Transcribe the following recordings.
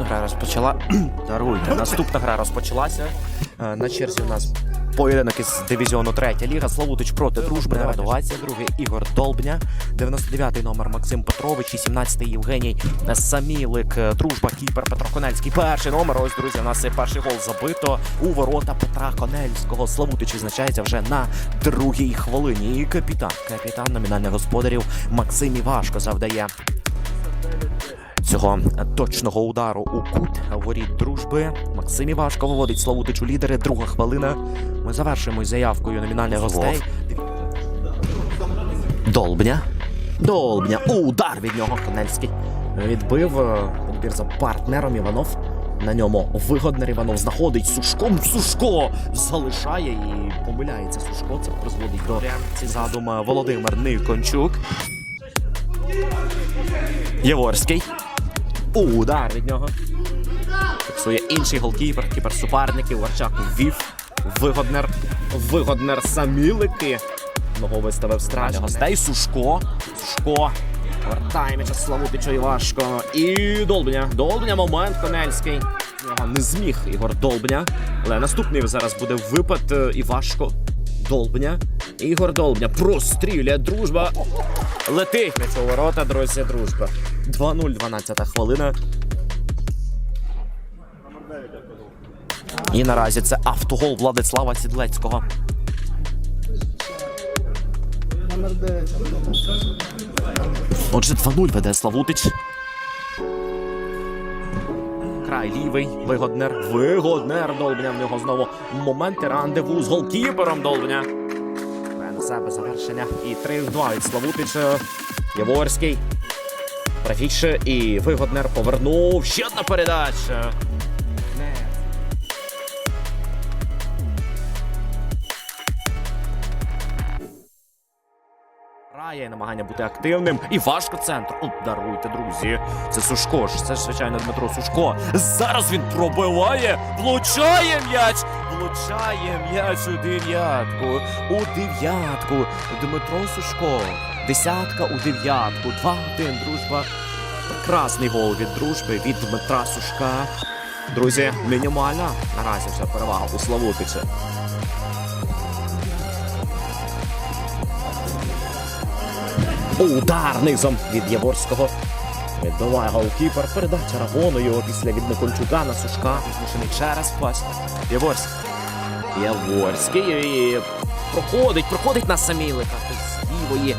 гра розпочала. Даруйте. Наступна гра розпочалася. Е, На черзі у нас поєдинок із дивізіону 3 ліга. Славутич проти дружби. 22 Ігор Долбня, 99-й номер Максим Петрович і 17-й Євгеній Самілик. Е, Дружба Кіпер Петро Конельський. Перший номер. Ось друзі, у нас і перший гол забито у ворота Петра Конельського. Славутич відзначається вже на другій хвилині. І капітан, капітан номінальних господарів Максим Івашко завдає цього точного удару у кут воріт дружби. Максим Івашко виводить Славутич у лідери. Друга хвилина. Ми завершуємо заявкою номінальних гостей. Долбня. Долбня. Удар від нього Конельський. Відбив відбір за партнером Іванов. На ньому вигоднер Іванов знаходить Сушком. Сушко залишає і помиляється. Сушко це призводить до реакції задум е, Володимир Никончук. Єворський. Удар від нього. Фіксує інший голкіпер, кіпер суперників. Варчак ввів. Вигоднер. Вигоднер самілики. Ногу виставив страж. Гостей Сушко. Сушко. Повертає м'яча Славутичу і важко. І Долбня. Долбня момент Конельський. Його не зміг Ігор Долбня. Але наступний зараз буде випад е, і важко. Долбня. Ігор Долбня простріляє дружба. Летить м'яч у ворота, друзі, дружба. 2-0, 12 хвилина. І наразі це автогол Владислава Сідлецького. Отже, 2-0 веде Славутич. Край лівий. Вигоднер. Вигоднер. Долбня в нього знову моменти рандеву з голкіпером Долбня. На себе завершення. І 3-2 від Славутича. Яворський. Правіше і Вигоднер повернув. Ще одна передача. Не. Грає намагання бути активним і важко центр. О, даруйте, друзі. Це Сушко ж. Це ж звичайно Дмитро Сушко. Зараз він пробиває, влучає м'яч, влучає м'яч у дев'ятку. У дев'ятку. Дмитро Сушко. Десятка у дев'ятку. 2-1, дружба. Прекрасний гол від дружби від Дмитра Сушка. Друзі, мінімальна наразі вже перевага у Славутича. Удар низом від Яворського. Відбиває голкіпер. Передача Рагоною після від Никольчука на Сушка. Змушений через пас. Яворський. Яворський. Проходить, проходить на Самілика. З лівої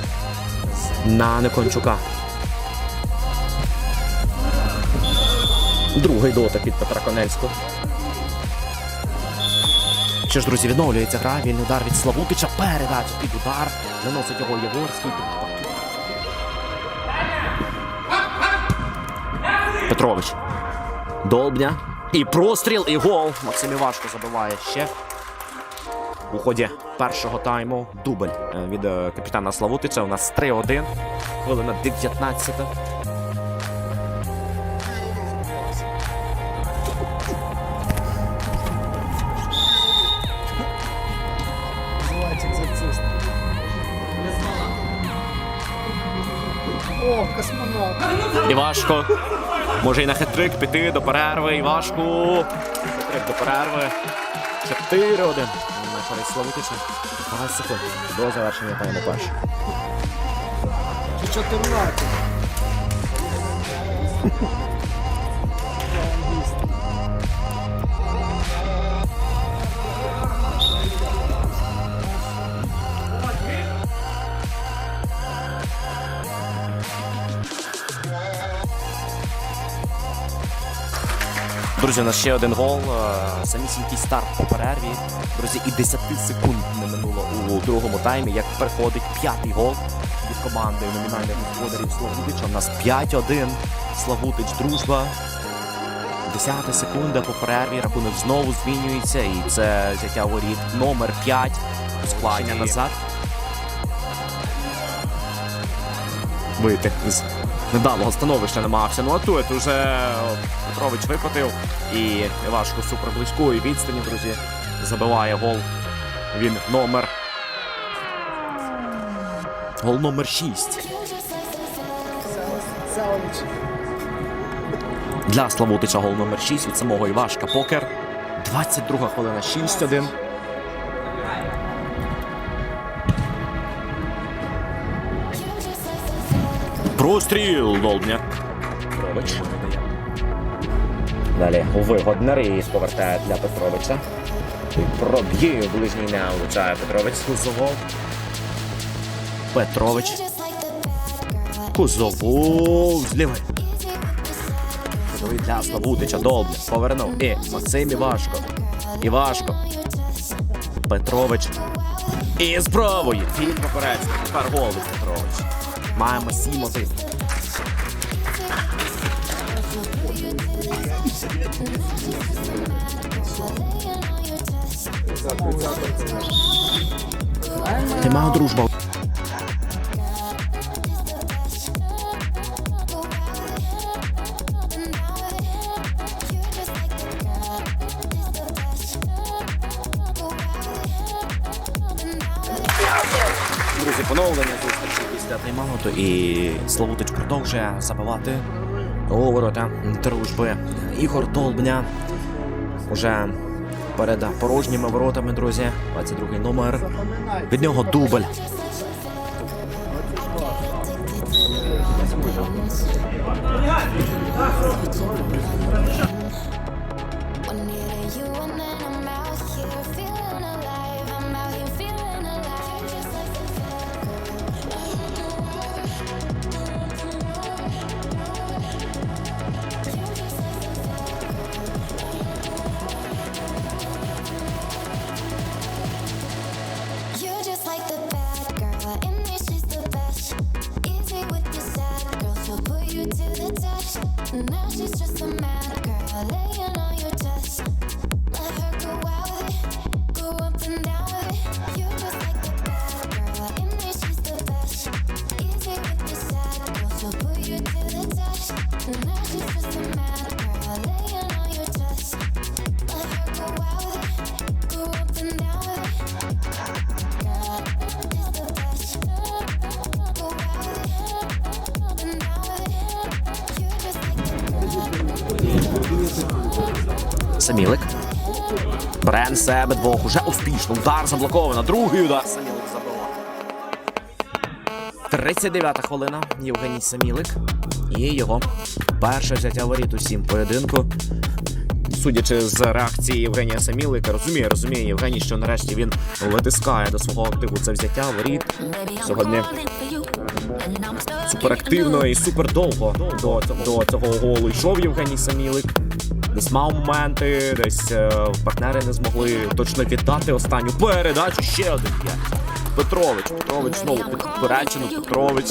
на Никончука. Другий дотик від Петра Конельського. Що ж, друзі, відновлюється гра. Вільний удар від Славутича. Передача під удар. Наносить його Яворський. Петрович. Долбня. І простріл, і гол. Максим Івашко забиває ще. У ході першого тайму дубль е, від е, капітана Славутича. У нас 3-1. Хвилина 19. Називається екзорцист. О, космонавт. Івашко. Може і на хитрик піти до перерви. Івашку. Хитрик до перерви. 4-1. Користь Славутича. 12 секунд до завершення тайму першого. Чи 14. Друзі, у нас ще один гол. Е, Самісінький старт по перерві. Друзі, і 10 секунд не минуло у другому таймі, як приходить п'ятий гол від команди номінальних господарів Славутича. У нас 5-1. Славутич дружба. Десята секунда по перерві. Рахунок знову змінюється. І це взяття воріт номер 5 у складі назад. Вийти з недавнього становища намагався. Ну а тут уже Петрович викотив. І Івашко з супер близької відстані, друзі, забиває гол. Він номер. Гол номер 6. Для Славутича гол номер 6 від самого Івашка Покер. 22 хвилина 6-1. Простріл Долбня. Петрович. Далі вигоднер і повертає для Петровича. Проб'є ближній не влучає Петрович Кузовов. Петрович. Кузовов з. Кузовий для Славутича. Долбня. Повернув. І Максим Івашко. Івашко. Петрович. І з правої. Філіп попередження. Тепер гол від Петрович. Маємо 7-1. Нема дружба. Друзі, поновлення зустрічі після тайм-ауту і Славутич продовжує забивати у ворота дружби. Ігор Долбня уже перед порожніми воротами, друзі. 22-й номер. Від нього дубль. Now she's just a mad girl, eh? Самілик. Бере на себе двох. Уже успішно. Удар заблоковано. Другий удар. Самілик забиває. 39-та хвилина. Євгеній Самілик. І його перше взяття воріт усім поєдинку. Судячи з реакції Євгенія Самілика, розуміє, розуміє Євгеній, що нарешті він витискає до свого активу це взяття воріт. Сьогодні суперактивно і супер довго до, до цього голу йшов Євгеній Самілик. Десь мав моменти, десь е, партнери не змогли точно віддати останню передачу. Ще один є. Петрович. Петрович знову під попереджено. Петрович.